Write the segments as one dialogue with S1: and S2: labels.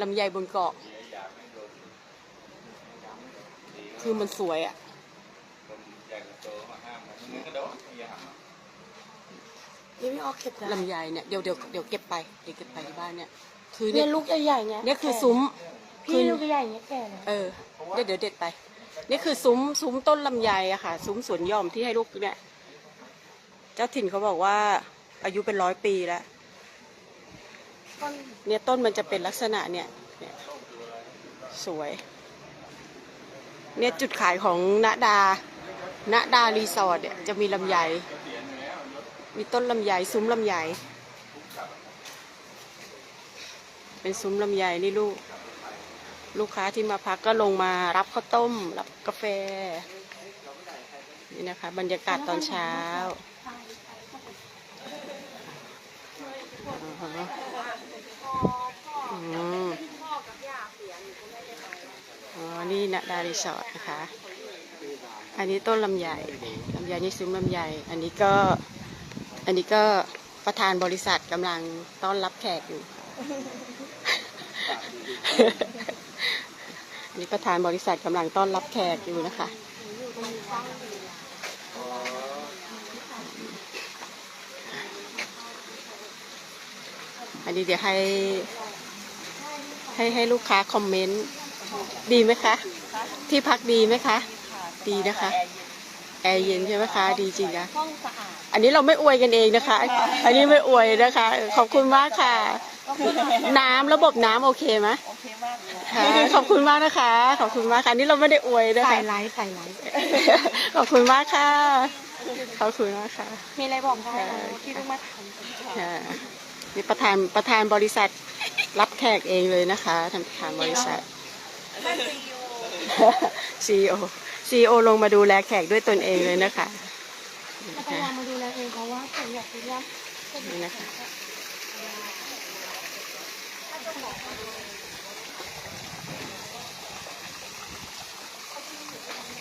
S1: ลำไยบนเกาะ คือมันสวยอะ
S2: นี่พี่ออกเก็บได้
S1: ลำไยเนี่ยเดี๋ยวเดี๋ยวเดี๋ยวเก็บไปเดี๋ยวเก็บไปที่บ้านเนี่ย คือ
S2: เนี่
S1: เนี่ยย
S2: ลูกใหญ่ๆเนี่ย
S1: เนี่ยคือซุ้ม
S2: พี่
S1: คือ
S2: ลูกใหญ่ๆเนี่ยแก่เลย
S1: เออเดี๋ยวเดี๋ยวเด็ดไป นี่คือซุ้มซุ้มต้นลำไยอะค่ะ ซุ้มสวนหย่อมที่ให้ลูกเนี่ย เจ้าถิ่นเขาบอกว่าอายุเป็นร้อยปีแล้ว
S2: ต้น
S1: เนี่ยต้นมันจะเป็นลักษณะเนี่ยเนี่ยสวย เนี่ยจุดขายของณดาณดารีสอร์ทเนี่ยจะมีลำไย มีต้นลำไยซุ้มลำไย เป็นซุ้มลำไยนี่ลูก ลูกค้าที่มาพักก็ลงมารับข้าวต้ม รับกาแฟ นี่นะคะ บรรยากาศตอนเช้าอ่าฮะอืมอ๋อ นี่นะ ดารีสอร์ทนะคะ อันนี้ต้นลำไยลำไยนี่ซุ้มลำไย อันนี้ก็ อันนี้ก็ประธานบริษัทกำลังต้อนรับแขกอยู่ อันนี้ประธานบริษัทกำลังต้อนรับแขกอยู่นะคะอันนี้เดี๋ยวให้ให้ให้ลูกค้าคอมเมนต์ ดีไหมคะ ที่พักดีไหมคะ ดีนะคะ แอร์เย็นใช่ไหมคะ ดีจริงนะ
S2: ห้องสะอาด
S1: อันนี้เราไม่อวยกันเองนะคะ อันนี้ไม่อวยนะคะ ขอบคุณมากค่ะ น้ำระบบน้ำโอเคไหม
S2: โอเคมากเลย
S1: ค่ะ ขอบคุณมากนะคะ ขอบคุณมากค่ะอันนี่เราไม่ได้อวยนะ
S2: ใส่
S1: คะ
S2: ไลท์ใส่ไลท์
S1: ขอบคุณมากค่ะ ขอบคุณมากค่ะ
S2: มีอะไรบอกได้ไหมที่ลูกมาทำ
S1: ค่ะนี่ประธานประธานบริษัทรับแขกเองเลยนะคะท่านประธานบริษัท CEO CEO ลงมาดูแลแขกด้วยตนเองเลยนะคะ
S2: จะพยายามมาดูแลเองเพราะว่าผมอยากรู้ว่า
S1: นี่นะคะ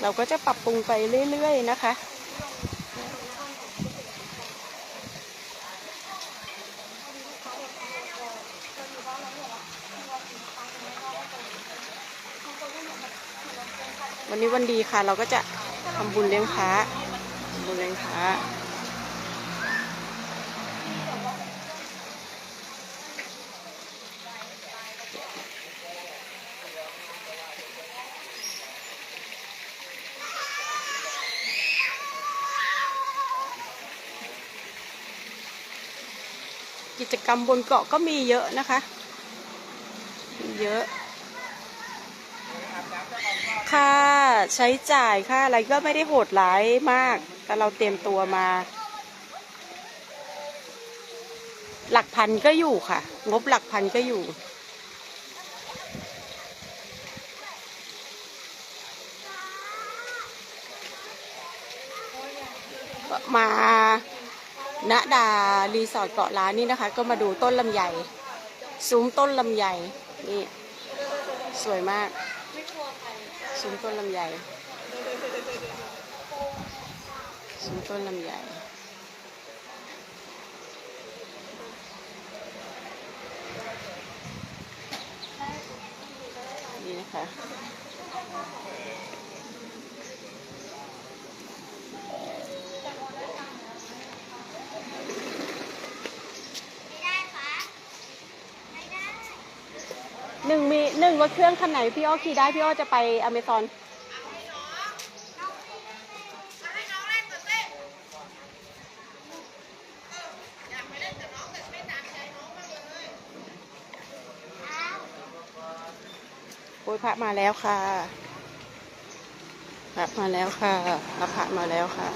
S1: เราก็จะปรับปรุงไปเรื่อยๆนะคะ วันนี้วันดีค่ะ เราก็จะทำบุญเลี้ยงพระทำบุญเลี้ยงพระกิจกรรมบนเกาะก็มีเยอะนะคะ เยอะ ค่าใช้จ่ายค่าอะไรก็ไม่ได้โหดร้ายมาก แต่เราเตรียมตัวมา หลักพันก็อยู่ค่ะ งบหลักพันก็อยู่ มาณดารีสอร์ทเกาะล้านนี่นะคะ ก็มาดูต้นลำไยซุ้มต้นลำไยนี่ สวยมาก ซุ้มต้นลำไยซุ้มต้นลำไยนี่นะคะ หนึ่งมีหนึ่งรถเครื่องคันไหนพี่อ้อขี่ได้พี่อ้อจะไปอเมซอนโอ้ยพระมาแล้วค่ะ พระมาแล้วค่ะพระพระมาแล้วค่ะ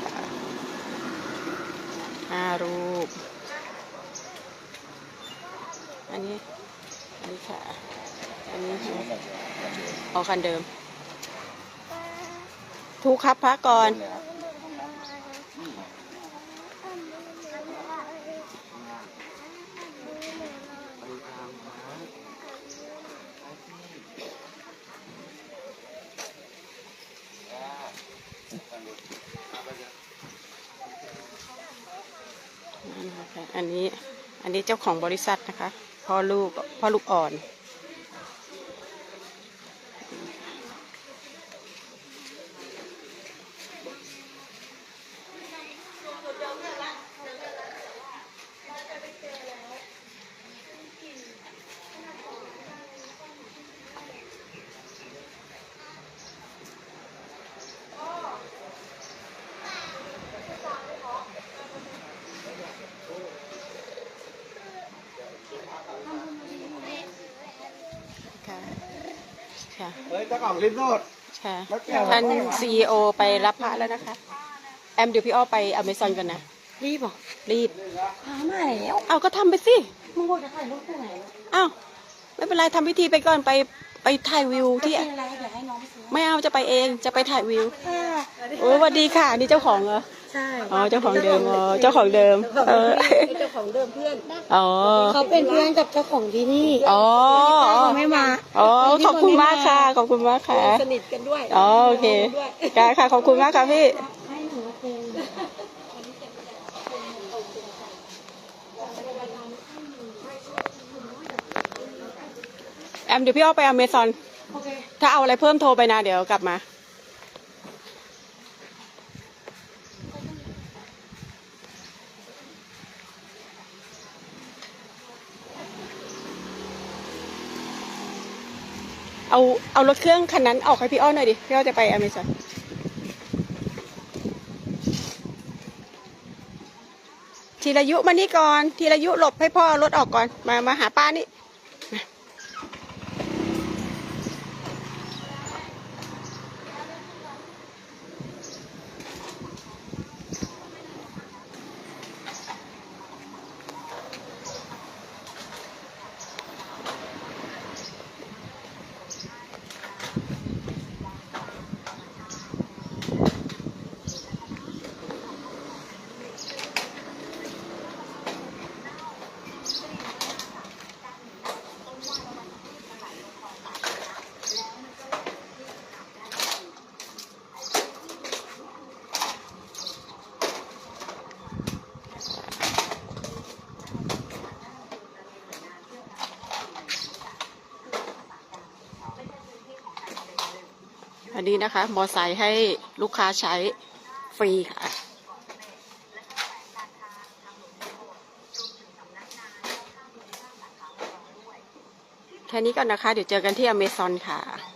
S1: ห้ารูป อันนี้ อันนี้ค่ะ อันนี้ค่ะออกคันเดิม ทุกครับพระก่อน อันนี้ อันนี้เจ้าของบริษัทนะคะ พ่อลูก พ่อลูกอ่อน ค่ะ
S3: เฮ้ยเจ้าของลิฟต์โนด
S1: ค่ะ
S3: แล้วแก้ว
S1: ท่านซีอไปรับพระแล้วนะคะ แอมเดี๋ยวพี่อ้อไปอเมซอนกันนะ
S2: รีบเหรอ
S1: รีบ
S2: หามาแล้ว
S1: เอาก็ทำไปสิ
S2: มึงบอกจะถ่ายรูปที่ไหน
S1: อ้าว ไม่เป็นไรทำพิธีไปก่อนไปไปถ่ายวิวที่
S2: เป็นอะไรเดี๋ยวให้น้องไปซื้อ
S1: ไม่เอาจะไปเองจะไปถ่ายวิว
S2: ค่ะ
S1: โอ้ยสวัสดีค่ะ นี่เจ้าของเหรอ
S2: ใช่
S1: อ๋อเจ้าของเดิมอ๋อเจ้าของเดิม เออ
S2: เจ้าของเดิมเพื่อน
S1: อ๋อ
S2: เขาเป็นเพื่อนกับเจ้าของที่นี่
S1: อ๋อ
S2: เขาไม่มา
S1: อ๋อขอบคุณมากค่ะขอบคุณมากค่ะ
S2: สนิทกันด้วย
S1: อ๋อโอเคได้ค่ะขอบคุณมากค่ะพี่
S2: ให้หนูมาเป็น
S1: แอมเดี๋ยวพี่อ้อไปอเมซอน
S2: โอเค
S1: ถ้าเอาอะไรเพิ่มโทรไปนะเดี๋ยวกลับมา เอาเอารถเครื่องคันนั้นออกให้พี่อ้อหน่อยดิ พี่อ้อจะไปอเมซอนทีละยุมานี่ก่อน ทีละยุหลบให้พ่อรถออกก่อน มามาหาป้านี่ อันนี้นะคะ มอไซค์ให้ลูกค้าใช้ฟรีค่ะแค่นี้ก่อนนะคะ เดี๋ยวเจอกันที่อเมซอนค่ะ